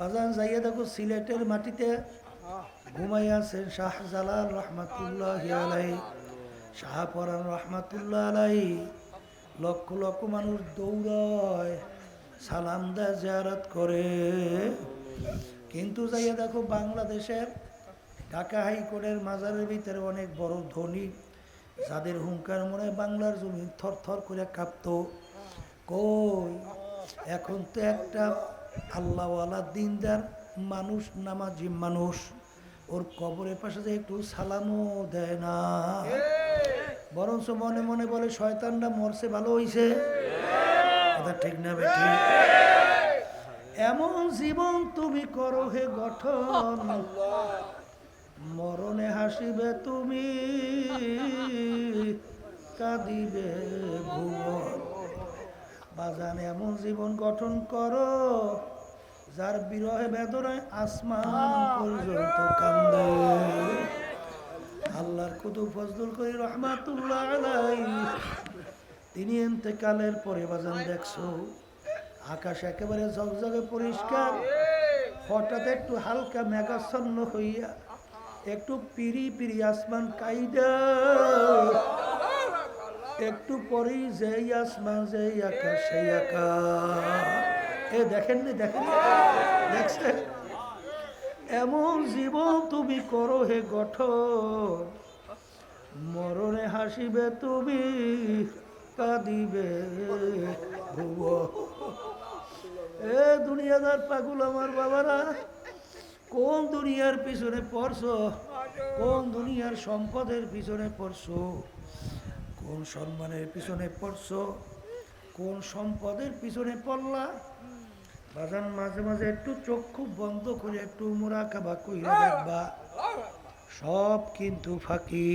বাজান যাইয়া দেখো সিলেটের মাটিতে ঘুমাই আছেন শাহজালাল রহমাতুল্লাহ আলাই শাহপরান রহমাতুল্লাহ আলাই লক্ষ লক্ষ মানুষ দৌড়ায়, সালাম দেয়, জিয়ারত করে। কিন্তু যাইয়া দেখো বাংলাদেশের ঢাকা হাইকোর্টের মাজারের ভিতরে অনেক বড় ধনী, যাদের হুঙ্কার মনে বাংলার জমি থর থর করে কাঁপত। কই? এখন তো একটা আল্লাহওয়ালা দিনদার মানুষ, নামাজি মানুষ। ওর কবরের পাশে যে একটু সালামও দেয় না। বরঞ্চ মনে মনে বলে শয়তানটা মরছে, ভালো হইছে। ঠিক না এমন জীবন তুমি করো হে গঠন। মরণে হাসিবে তুমি, কাঁদিবে ভুবন বাজান এমন জীবন গঠন করো যার বিরহে বেদনায় আসমান পর্যন্ত কান্দে। আল্লাহর কুতু ফজলুল করি রহমাতুল্লাহ তিনি এতেকালের পরে বাজান দেখছ আকাশ একেবারে ঝকঝকে পরিষ্কার। হঠাৎ একটু হালকা মেঘাচ্ছন্ন হইয়া একটু পিরি পিরি আসমান কাইদা। একটু পরেই যেই আসমান যেই আকাশ সেই আকাশ। এ দেখেন নি দেখেন এমন জীবন তুমি করো হে গঠন। মরণে হাসিবে তুমি, কাঁদিবে এ, দুনিয়াদার পাগুল আমার বাবারা, কোন দুনিয়ার পিছনে পড়ছ? কোন দুনিয়ার সম্পদের পিছনে পড়ছো? কোন সম্মানের পিছনে পড়ছো? কোন সম্পদের পিছনে পড়লা? বাজান মাঝে মাঝে একটু চক্ষু বন্ধ করে একটু মোরা খাবা কইরা দেখবা সব কিন্তু ফাঁকি।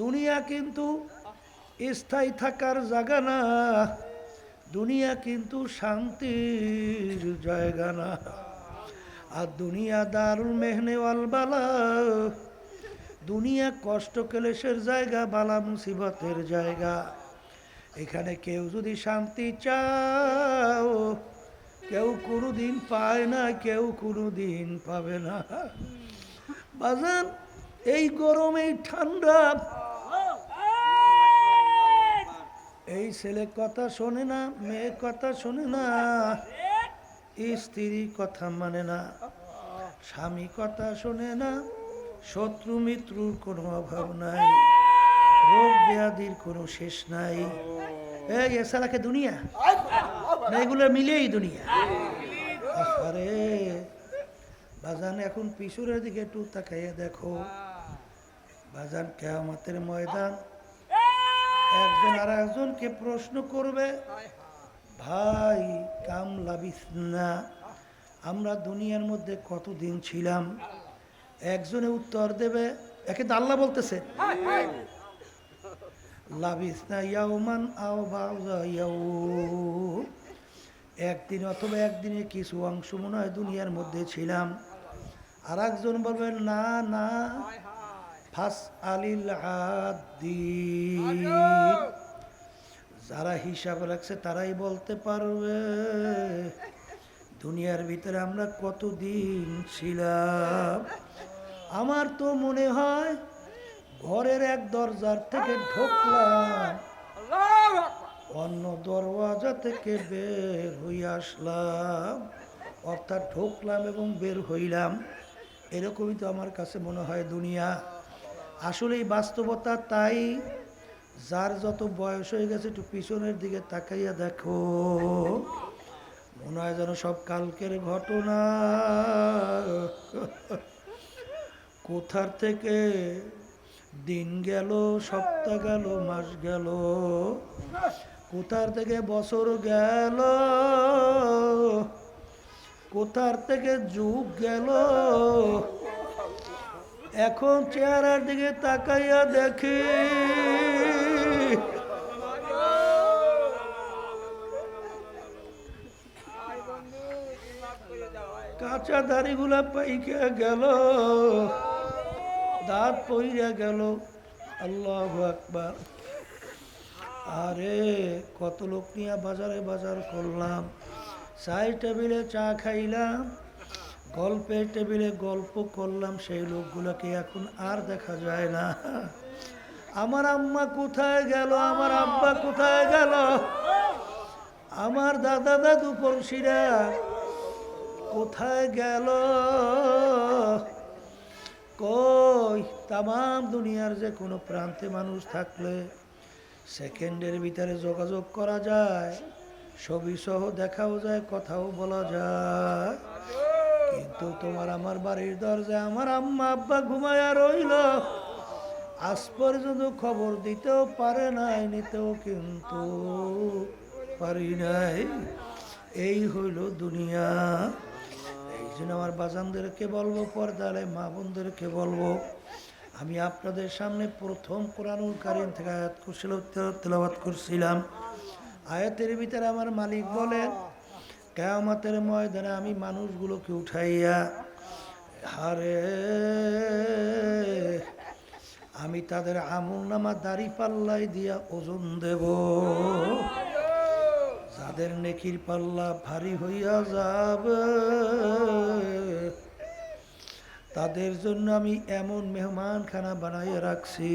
দুনিয়া কিন্তু স্থায়ী থাকার জায়গা না দুনিয়া কিন্তু শান্তির জায়গা না। আর দুনিয়া দারুল মেহনেওয়াল বালা দুনিয়া কষ্ট ক্লেশের জায়গা বালা মুসিবতের জায়গা। এখানে কেউ যদি শান্তি চাও, কেউ কোনো দিন পায় না, কেউ কোনো দিন পাবে না। বাজান, এই গরম ঠান্ডা। এই ছেলে কথা শোনে না, মেয়ে কথা শোনে না, স্ত্রী কথা মানে না, স্বামী কথা শোনে না শত্রু মিত্রুর কোনো অভাব নাই, রোগ ব্যাধির কোনো শেষ নাই। এই এসালাকে দুনিয়া? না, এগুলো মিলেই দুনিয়া। আরে, বাজান, এখন পিছুরের দিকে একটু তাকাইয়া দেখো। বাজান, কেয়ামতের ময়দান। একজন আর একজনকে প্রশ্ন করবে, ভাই কাম লাভিস না আমরা দুনিয়ার মধ্যে কতদিন ছিলাম? একজনে উত্তর দেবে, একে তো আল্লাহ বলতেছে। লাভিস না ইয়াউমান আও একদিন অথবা একদিনে কিছু অংশ মনে হয় দুনিয়ার মধ্যে ছিলাম। আর একজন বলবেন, না না। ফাস আলিল যারা হিসাব রাখছে তারাই বলতে পারবে, দুনিয়ার ভিতরে আমরা কতদিন ছিলাম? আমার তো মনে হয় ঘরের এক দরজার থেকে ঢুকলাম। অন্য দরওয়াজা থেকে বের হয়ে আসলাম। অর্থাৎ ঢুকলাম এবং বের হইলাম। এরকমই তো আমার কাছে মনে হয় দুনিয়া। আসলে এই বাস্তবতা তাই। যার যত বয়স হয়ে গেছে একটু পিছনের দিকে তাকাইয়া দেখো। মনে হয় যেন সব কালকের ঘটনা। কোথার থেকে দিন গেল, সপ্তাহ গেল, মাস গেল। কোথার থেকে বছর গেল? কোথার থেকে যুগ গেল? এখন চেহারার দিকে তাকাইয়া দেখি। কাঁচা দাড়িগুলা পাইকে গেল। দাঁত পইরা গেল। আল্লাহ আকবার। আরে, কত লোক নিয়ে বাজারে বাজার করলাম। চায়ের টেবিলে চা খাইলাম, গল্পের টেবিলে গল্প করলাম, সেই লোকগুলোকে এখন আর দেখা যায় না। আমার আম্মা কোথায় গেল? আমার আব্বা কোথায় গেল? আমার দাদা দাদু পড়শিরা কোথায় গেল? কই তাম দুনিয়ার যে কোনো প্রান্তে মানুষ থাকলে সেকেন্ডের ভিতরে যোগাযোগ করা যায় ছবি সহ দেখাও যায়, কথাও বলা যায়। কিন্তু তোমার আমার বাড়ির দরজায় আমার আম্মা আব্বা ঘুমায়া রইল। আজ পর্যন্ত খবর দিতেও পারে নাই, নিতেও কিন্তু পারি নাই। এই হইল দুনিয়া। জন্য আমার বাজানদেরকে বলব পর্দালে মা বোনদেরকে বলব, আমি আপনাদের সামনে প্রথম কোরআনুল কারিম থেকে আয়াত করছিল তেলাবাত করছিলাম। আয়াতের ভিতরে আমার মালিক বলেন, কেয়ামতের ময়দানে আমি মানুষগুলোকে উঠাইয়া, হারে, আমি তাদের আমুল নামা দাড়ি পাল্লাই দিয়া ওজন দেব। যাদের নেকির পাল্লা ভারী হইয়া যাবে। তাদের জন্য আমি এমন মেহমানখানা বানাইয়া রাখছি,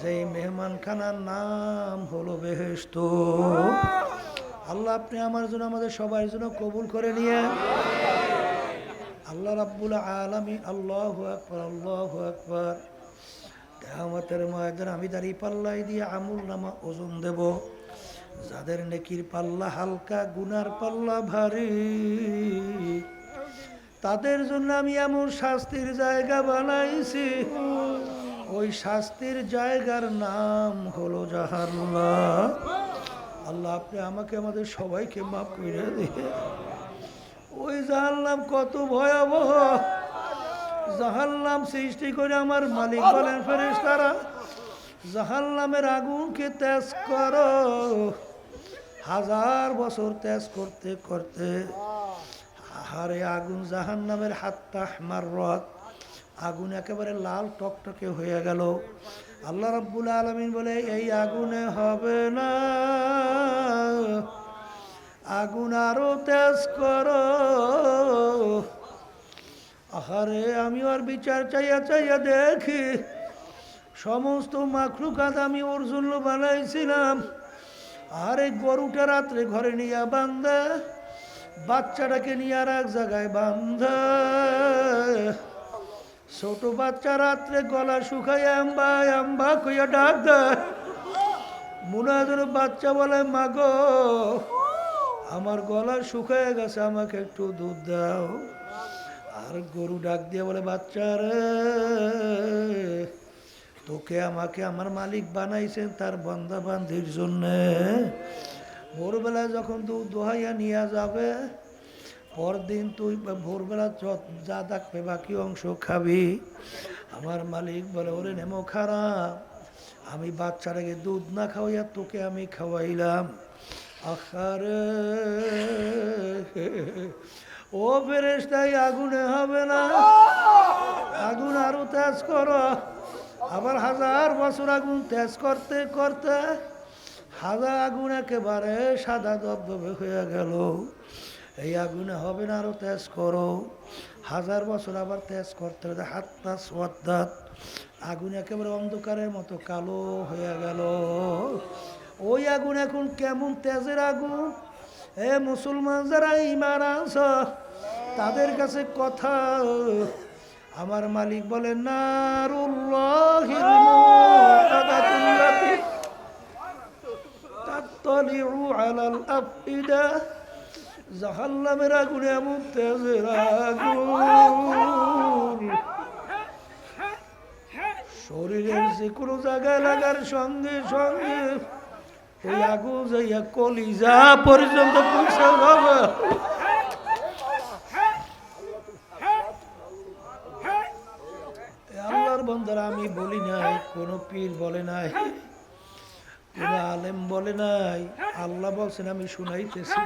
যেই মেহমানখানার নাম হলো বেহেস্ত আল্লাহ আপনি আমার জন্য, আমাদের সবার জন্য কবুল করে নিয়ে। আল্লাহ রাব্বুল আলামিন, আল্লাহ আকবার আল্লাহ আকবার। কেয়ামতের ময়দান আমি দাঁড়িয়ে পাল্লাই দিয়ে আমুল নামা ওজন দেব। যাদের নেকির পাল্লা হালকা, গুনার পাল্লা ভারী, তাদের জন্য আমি এমন শাস্তির জায়গা বানাইছি। ওই শাস্তির জায়গার নাম হলো জাহান্নাম। আল্লাহ, আপনি আমাকে, আমাদের সবাইকে মাফ করে দিয়ে ওই জাহান্নাম কত ভয়াবহ। জাহান্নাম সৃষ্টি করে আমার মালিক বলেন ফেরেস তারা জাহান্নামের আগুনকে তেজ করো। হাজার বছর তেজ করতে করতে হারে আগুন জাহান্নামের হাত্তা আমার রথ। আগুন একেবারে লাল টকটকে হয়ে গেল। আল্লাহ রাব্বুল আলমিন বলে, এই আগুনে হবে না। আগুন আরও তেজ করো। আহারে আমি আর বিচার চাইয়া চাইয়া দেখি সমস্ত মাখলুকাত আমি ওর জন্য বানাইছিলাম। আর এই গরুটা রাত্রে ঘরে নিয়ে বান্ধা, বাচ্চাটাকে নিয়ে আর এক জায়গায় বান্ধা। ছোট বাচ্চা রাত্রে গলা শুকাই আম্বা আম্বা কইয়া ডাক দেয় মুনাদের বাচ্চা বলে, মাগো, আমার গলা শুকায় গেছে, আমাকে একটু দুধ দাও। আর গরু ডাক দিয়ে বলে, বাচ্চা রে তোকে আমাকে আমার মালিক বানাইছেন তার বন্ধা বান্ধির জন্যে। ভোরবেলায় যখন দুধ দোহাইয়া নিয়ে যাবে, পরদিন তুই ভোরবেলা যা থাকবে বাকি অংশ খাবি। আমার মালিক বলে, ওরে নেমো খারাপ। আমি বাচ্চাটাকে দুধ না খাওয়াইয়া তোকে আমি খাওয়াইলাম। আখারে ও ফেরেশতাই, আগুনে হবে না? আগুন আরও তেজ করো। আবার হাজার বছর আগুন তেজ করতে করতে হাজার আগুন একেবারে সাদা দবদবে হয়ে গেল। এই আগুনে হবে না আরও তেজ করো। হাজার বছর আবার তেজ করতে হবে। হাতটা সোয়াদ্দাত আগুন একেবারে অন্ধকারের মতো কালো হয়ে গেল। ওই আগুন এখন কেমন তেজের আগুন? এ মুসলমান যারা ইমান আনছ, তাদের কাছে কথা আমার মালিক বলেন আগুনে এমন তেজের আগুন। শরীরের যে কোনো জায়গায় লাগার সঙ্গে সঙ্গে ওই আগুন যাইয়া কলিজা পর্যন্ত পৌঁছে যাবে কোন পীর বলে নাই, কোন আলেম বলে নাই। আল্লাহ বলছেন, আমি শুনাইতেছি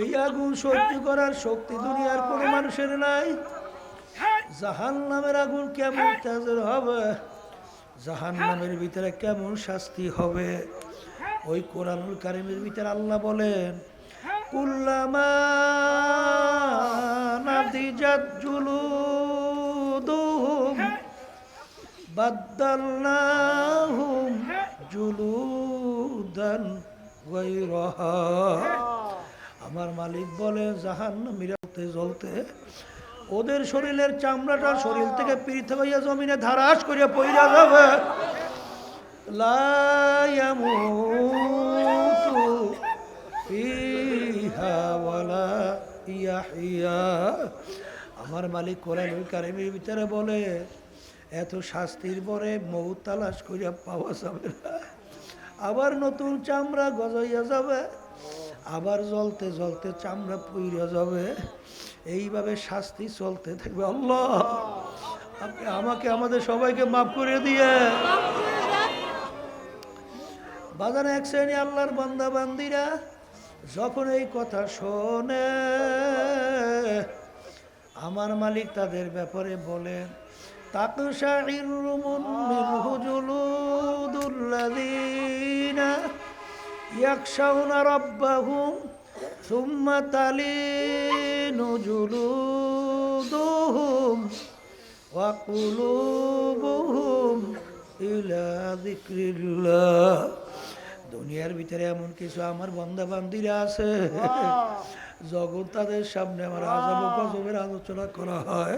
এই আগুন সহ্য করার শক্তি দুনিয়ার কোনো মানুষের নাই। জাহান নামের আগুন কেমন তেজের হবে? জাহান নামের ভিতরে কেমন শাস্তি হবে? ওই কোরআনুল কারিমের ভিতরে আল্লাহ বলেন, কুল্লামা নাদিজাত জুলুদুহুম বাদ্দালনাহুম জুলুদান গায়রাহা। আমার মালিক বলে জাহান্নামীরাতে জ্বলতে ওদের শরীরের চামড়াটা শরীর থেকে পৃথক হইয়া জমিনে ধারাস করিয়া পইরা যাবে। লা ইয়ামুতু ফিহা ওয়ালা ইয়াহিয়া। আমার মালিক কোরআনুল কারিমের ভিতরে বলে এত শাস্তির পরে মৌ তালাশ করিয়া পাওয়া যাবে আবার নতুন চামড়া গজাইয়া যাবে। আবার জ্বলতে জ্বলতে চামড়া পুইরা যাবে। এইভাবে শাস্তি চলতে থাকবে। আল্লাহ, আপনি আমাকে, আমাদের সবাইকে মাফ করে দিয়ে। বাজারে এক শ্রেণি আল্লাহর বান্দা, বান্দিরা যখন এই কথা শোনে, আমার মালিক তাদের ব্যাপারে বলেন তাকশাইর মিনহু জুলুদুল্লাযীনা ইয়াখশাউনা রাব্বাহুম সুম্মা তালিনু জুলুদুহুম ওয়া কুলুবুহুম ইলা যিকরিল্লাহ দুনিয়ার ভিতরে এমন কিছু আমার বান্দা বান্দিরা আছে যখন তাদের সামনে আমার আজাব ও গজবের আলোচনা করা হয়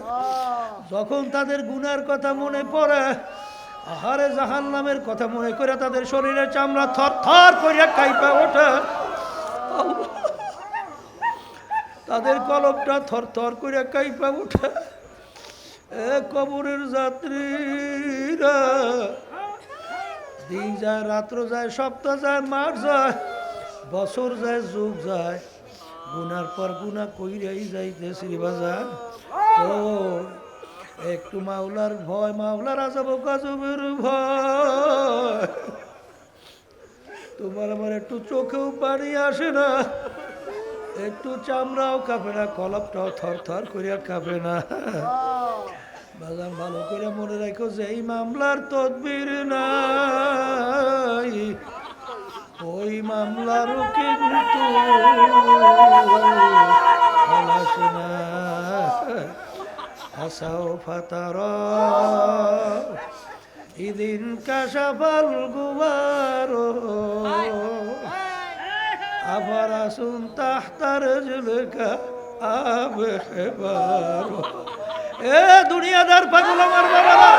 যখন তাদের গুনার কথা মনে পড়ে আহারে জাহান নামের কথা মনে করে তাদের শরীরের চামড়া থর থর করিয়া কাইপা ওঠে। তাদের কলমটা থর থর করিয়া কাইপা ওঠে। এ কবরের যাত্রীরা দিন যায় রাত্র যায় সপ্তাহ যায় মাস যায় বছর যায় যুগ যায়। গুনার পর গুনা কইরাই যাইতেছি বাজার ও, একটু মাওলার ভয়, মাওলার আজাব কাজবের ভয়। তোমার আমার একটু চোখেও পানি আসে না, একটু চামড়াও কাঁপে না, কলপটাও থর থর করিয়া কাঁপে না। বাজার ভালো করে মনে রাখো যে এই মামলার তদবির নাই। ওই মামলার কিন্তু খালাস না। হাসাও ফাতার। ইদিন কাশাফাল গুবার আবার আসুন তাহতার জুলকা আবে এ দুনিয়াদার পাগল আমার বাবারা।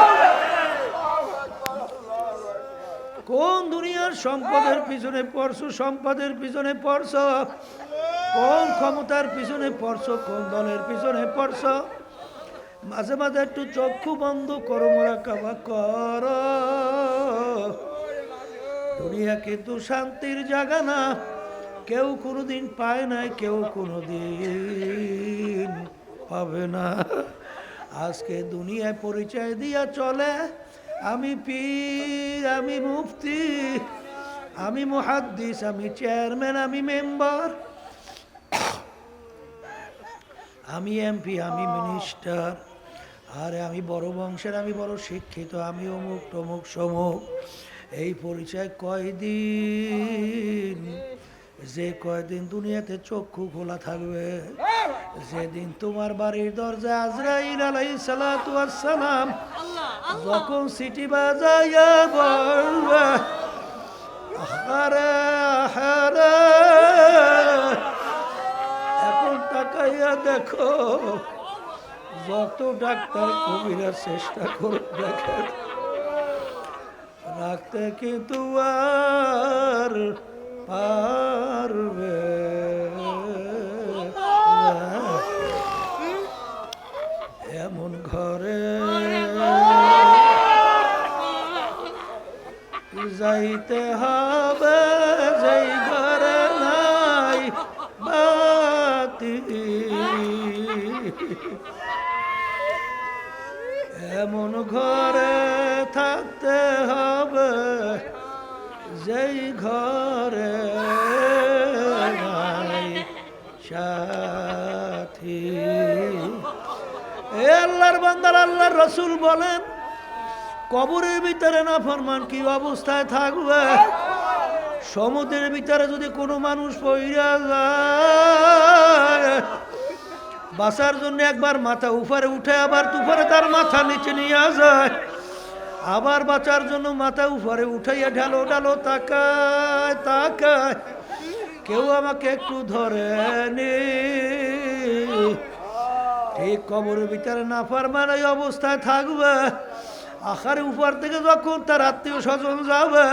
কোন দুনিয়ার সম্পদের পিছনে পড়ছো, সম্পদের পিছনে পড়ছো? কোন ক্ষমতার পিছনে পড়ছো, কোন দলের পিছনে পড়ছো? মাঝে মাঝে একটু চক্ষু বন্ধ করো, মোরা কাবা কর। দুনিয়া কিন্তু শান্তির জায়গা না। কেউ কোনোদিন পায় নাই, কেউ কোনোদিন পাবে না। আজকে দুনিয়ায় পরিচয় দিয়া চলে। আমি পীর, আমি মুফতি, আমি মুহাদ্দিস, আমি চেয়ারম্যান, আমি মেম্বার, আমি এমপি, আমি মিনিস্টার। আরে, আমি বড় বংশের, আমি বড় শিক্ষিত, আমি অমুক টমুক সমুক। এই পরিচয় কয়দিন? যে কয়দিন দুনিয়াতে চক্ষু খোলা থাকবে? যেদিন তোমার বাড়ির দরজা সালাতু ওয়াস সালাম যখন সিটি বাজাইয়া বলবে এখন তাকাইয়া দেখো যত ডাক্তার কবিরা চেষ্টা করে দেখেন রাখতে কিন্তু আর পারবে এমন ঘরে যাইতে হবে, যেই ঘরে নাই বাতি। এমন ঘরে থাকতে হবে, যেই ঘরে নাই সাথী। এ আল্লাহর বান্দার, আল্লাহর রসুল বলেন কবরের ভিতরে না, ফরমান, কি অবস্থায় থাকবে? সমুদ্রের ভিতরে যদি কোনো মানুষ পইরা যায়, বাঁচার জন্য একবার মাথা উপরে উঠে, আবার তুফারে তার মাথা নিচে নিয়ে যায়। আবার বাঁচার জন্য মাথা উপরে উঠাইয়া ঢালো ঢালো, তাকায় তাকায়। কেউ আমাকে একটু ধরে নি। ঠিক কবরের ভিতরে না পারবার এই অবস্থায় থাকবে। আখারে উপর থেকে যখন তার আত্মীয় স্বজন যাবে,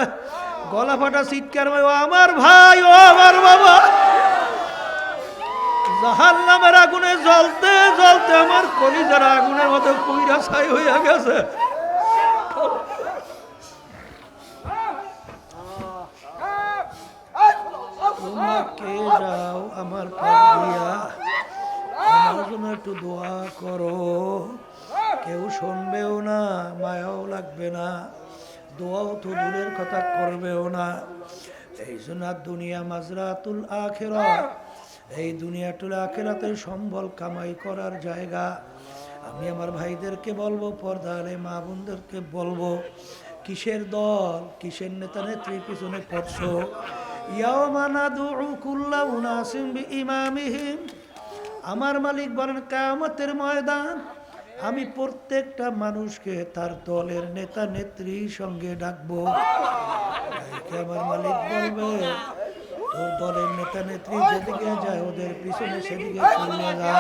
গলা ফাটা চিৎকার ও আমার ভাই, ও আমার বাবা। জাহান নামের আগুনে জ্বলতে জ্বলতে আমার কলিজার আগুনের মতো কুইরা ছাই হইয়া গেছে। তোমাকে যাও আমার পাবিয়া আমার জন্য একটু দোয়া করো। কেউ শুনবেও না, মায়াও লাগবে না, দোয়াও তো দূরের কথা করবেও না। এই জন্য দুনিয়া মাজরাতুল আখেরা এই দুনিয়াটুল আখেরাতে সম্বল কামাই করার জায়গা। আমি আমার ভাইদেরকে বলব পর্দা আলে মা বোনদেরকে বলব, কিসের দল, কিসের নেতা নেত্রীর পিছনে পড়ছো? আমার মালিক বলেন কামতের ময়দান আমি প্রত্যেকটা মানুষকে তার দলের নেতা নেত্রীর সঙ্গে ডাকবো। আমার মালিক বলবে, তোর দলের নেতা নেত্রী যেদিকে যায় ওদের পিছনে সেদিকে চলে যা।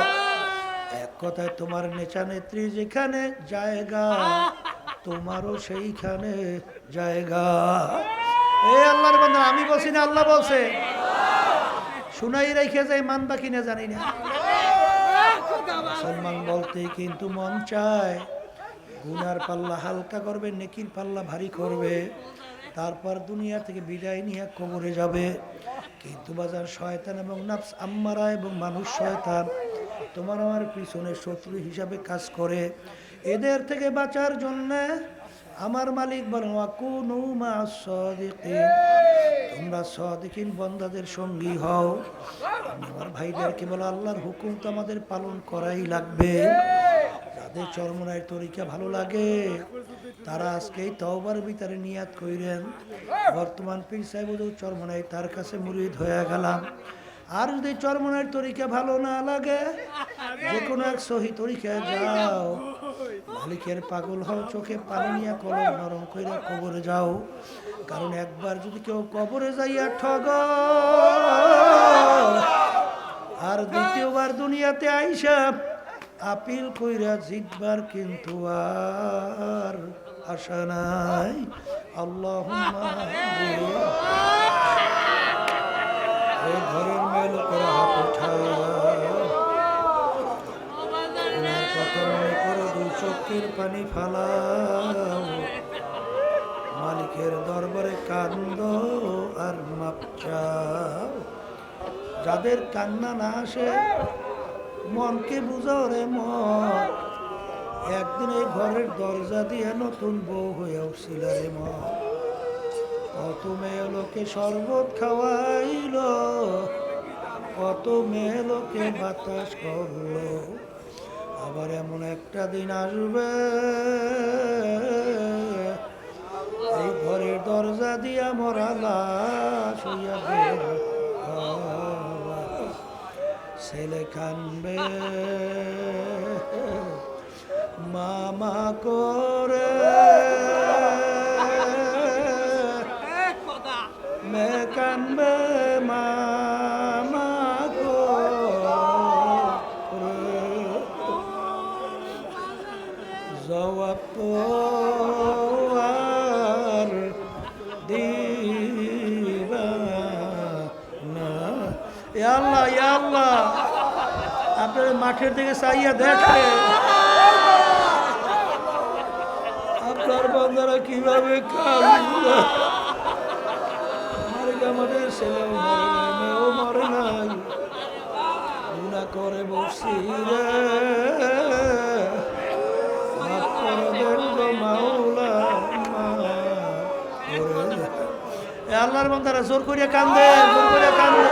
এক কথায় তোমার নেতা নেত্রী যেখানে জায়গা, তোমারও সেইখানে জায়গা। এই আল্লাহর বান্দা, আমি বলছি না, আল্লাহ বলছে। শুনাই রেখে যায়, মানবা কিনা জানি না। মুসলমান বলতে কিন্তু মন চায়। গুনার পাল্লা হালকা করবে, নেকির পাল্লা ভারী করবে। তারপর দুনিয়া থেকে বিদায় নিয়ে কবরে যাবে। কিন্তু বাজার শয়তান এবং নাফস আম্মারা এবং মানুষ শয়তান, তোমার আমার পিছনে শত্রু হিসাবে কাজ করে। এদের থেকে বাঁচার জন্যে আমার মালিক বলেন তোমরা সদিকিন বন্দাদের সঙ্গী হও। আমার ভাইদেরকে বলো, আল্লাহর হুকুম তো আমাদের পালন করাই লাগবে। যাদের চরমনায় তরিকা ভালো লাগে, তারা আজকে এই তওবার ভিতরে নিয়াত কইরেন। বর্তমান পীর সাহেব চরমনায়, তার কাছে মুরিদ হয়ে গেলাম। আর যদি চরমনায় তরিকা ভালো না লাগে যে কোনো এক সহি তরিকায় যাও। মালিকের পাগল হও, চোখে পানি নিয়ে কলম নরম কইরা কবরে যাও। কারণ একবার যদি কেউ কবরে যাইয়া ঠগ আর দ্বিতীয়বার দুনিয়াতে আইসা আপিল কইরা জিতবার কিন্তু আর আশা নাই। আল্লাহ ঘরের মেয়ে লোকেরা হাত উঠায় চোখের পানি ফালাও। মালিকের দরবারে কান্দ আর মাপ চাও। যাদের কান্না না আসে, মনকে বুঝাও রে মন। একদিন এই ঘরের দরজা দিয়ে নতুন বউ হয়ে উঠছিল রে মন। কত মেয়ে লোকে শরবত খাওয়াইল, কত মেয়ে লোকে বাতাস করল। আবার এমন একটা দিন আসবে। এই ঘরের দরজা দিয়া মরা লাশ হইয়া ছেলে কানবে। মামা করে। মে কানবে। আল্লাহ আল্লাহ। আপনার মাঠের দিকে চাইয়া দেখে। আপনার বন্ধুরা কীভাবে আমাদের ছেলেও মরে নাই। করে বসি আল্লাহর বান্দারা, জোর করিয়া কান্দে, জোর করিয়া কান্দে।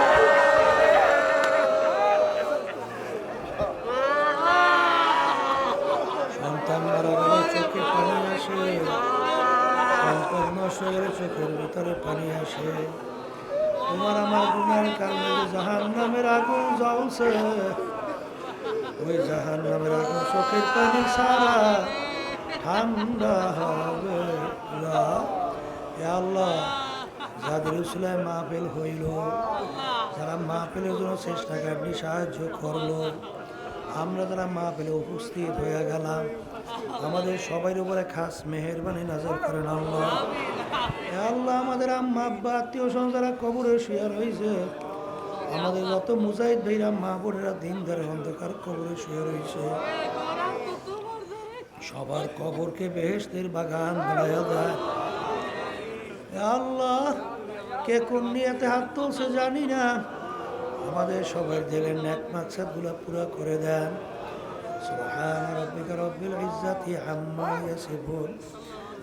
হলে চোখের ভিতরে পানি আসে। গুনার কারণে যে জাহান নামের আগুন জ্বলছে, ওই জাহান নামের আগুন চোখের পানি সারা ঠান্ডা হবে আল্লাহ, যাদের উসলায় মাহফিল হইল, যারা মাহফিলের জন্য চেষ্টা কাটনি সাহায্য করল। আমরা যারা মাহফিলে উপস্থিত হয়ে গেলাম, আমাদের সবার উপরে খাস মেহরবানি নজর করেন আল্লাহ। আল্লাহ আমাদের আম্মা, আব্বা, আত্মীয় যারা কবরে শুয়ে রয়েছে, আমাদের যত মুজাহিদ ভাইরা, মা বোনেরা দিন ধরে অন্ধকার কবরে শুয়ে রয়েছে। সবার কবরকে বেহেস্তের বাগান দেয় আল্লাহ, কে কোন নিয়েতে হাত তুলছে জানি না। আমাদের সবাই দিলেন এক মাকসাদগুলো পুরা করে দেন। সুবহান রব্বিকা রব্বিল ইজ্জাতি আম্মা ইয়াসিফুন।